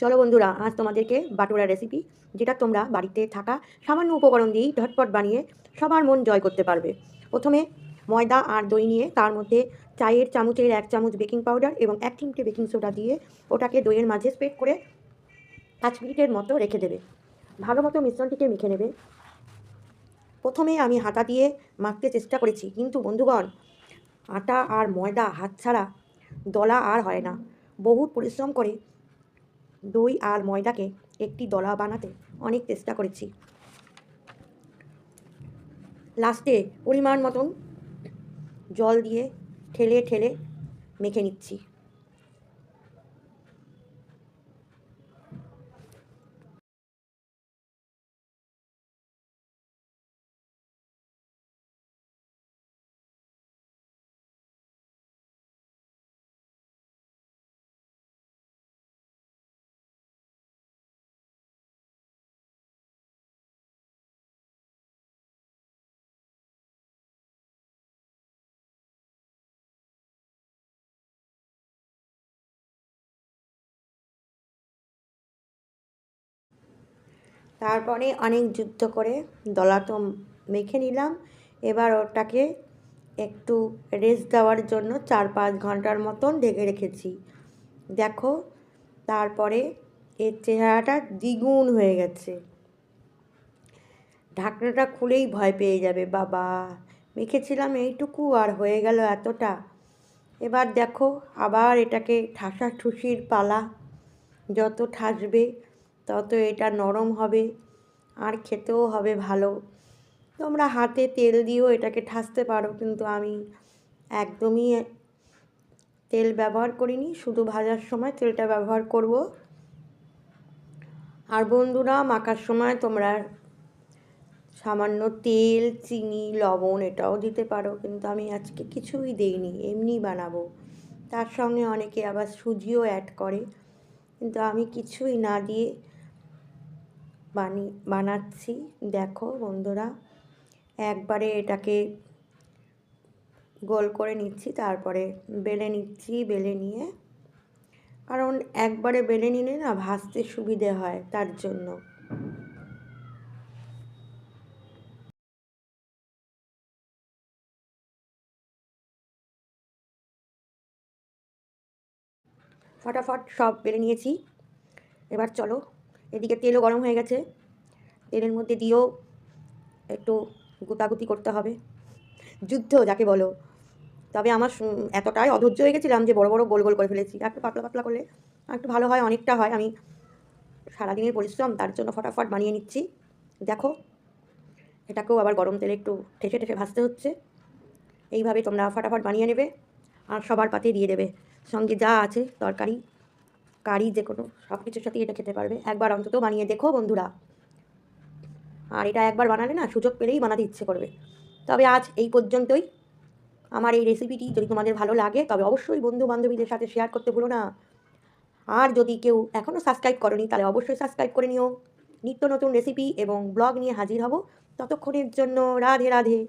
চলো বন্ধুরা, আজ তোমাদেরকে বাটুরা রেসিপি যেটা তোমরা বাড়িতে থাকা সামান্য উপকরণ দিয়েই ঝটপট বানিয়ে সবার মন জয় করতে পারবে। প্রথমে ময়দা আর দই নিয়ে তার মধ্যে চায়ের চামচের এক চামচ বেকিং পাউডার এবং এক চিমটে বেকিং সোডা দিয়ে ওটাকে দইয়ের মাঝে স্প্রেড করে পাঁচ মিনিটের মতো রেখে দেবে। ভালো মতো মিশ্রণটিকে মেখে নেবে। প্রথমে আমি হাতা দিয়ে মাখতে চেষ্টা করেছি, কিন্তু বন্ধুগণ, আটা আর ময়দা হাত ছাড়া দলা আর হয় না। বহুত পরিশ্রম করে দই আর ময়দাকে একটি দলা বানাতে অনেক চেষ্টা করেছি। লাস্টে পরিমাণ মতন জল দিয়ে ঠেলে ঠেলে মেখে নিচ্ছি। তারপরে অনেক যুদ্ধ করে দলা তো মেখে নিলাম। এবার ওটাকে একটু রেস্ট দেওয়ার জন্য চার পাঁচ ঘণ্টার মতন ঢেকে রেখেছি। দেখো, তারপরে এর চেহারাটা দ্বিগুণ হয়ে গেছে। ঢাকনাটা খুলেই ভয় পেয়ে যাবে, বাবা। মেখেছিলাম এইটুকু আর হয়ে গেল এতটা। এবার দেখো, আবার এটাকে ঠাসা ঠুসির পালা যত ঠাসবে তত এটা নরম হবে, আর খেতেও হবে ভালো। তোমরা হাতে তেল দিয়েও এটাকে ঠাসতে পারো, কিন্তু আমি একদমই তেল ব্যবহার করিনি, শুধু ভাজার সময় তেলটা ব্যবহার করব। আর বন্ধুরা, মাখার সময় তোমরা সামান্য তেল, চিনি, লবণ এটাও দিতে পারো, কিন্তু আমি আজকে কিছুই দিইনি, এমনি বানাবো। তার সঙ্গে অনেকে আবার সুজিও অ্যাড করে, কিন্তু আমি কিছুই না দিয়ে বানি, বানাচ্ছি। দেখো বন্ধুরা, একবারে এটাকে গোল করে নিচ্ছি, তারপরে বেলে নিচ্ছি, বেলে নিয়ে। কারণ একবারে বেলে নিলে না ভাজতে সুবিধে হয় তার জন্য। ফটাফট সব বেলে নিয়েছি। এবার চলো এদিকে তেলও গরম হয়ে গেছে। তেলের মধ্যে দিয়েও একটু গুতাগুতি করতে হবে। যুদ্ধ যাকে বলো। তবে আমার এতটাই অধৈর্য হয়ে গেছিলাম যে বড় বড় গোল গোল করে ফেলেছি। একটু পাতলা পাতলা করলে একটু ভালো হয়, অনেকটা হয়। আমি সারাদিনের পরিশ্রম তার জন্য ফটাফট বানিয়ে নিচ্ছি। দেখো, এটাকেও আবার গরম তেলে একটু ঠেসে ঠেসে ভাজতে হচ্ছে। এইভাবে তোমরা ফটাফট বানিয়ে নেবে আর সবার পাতে দিয়ে দেবে। সঙ্গে যা আছে, তরকারি কারি যে কোনো সব কিছুর সাথেই এটা খেতে পারবে। একবার অন্তত বানিয়ে দেখো বন্ধুরা। আর এটা একবার বানালে না সুযোগ পেলেই বানাতে ইচ্ছে করবে। তবে আজ এই পর্যন্তই। আমার এই রেসিপিটি যদি তোমাদের ভালো লাগে, তবে অবশ্যই বন্ধু বান্ধবীদের সাথে শেয়ার করতে ভুলো না। আর যদি কেউ এখনও সাবস্ক্রাইব করনি, তাহলে অবশ্যই সাবস্ক্রাইব করে নিও। নিত্য নতুন রেসিপি এবং ব্লগ নিয়ে হাজির হব। ততক্ষণের জন্য রাধে রাধে।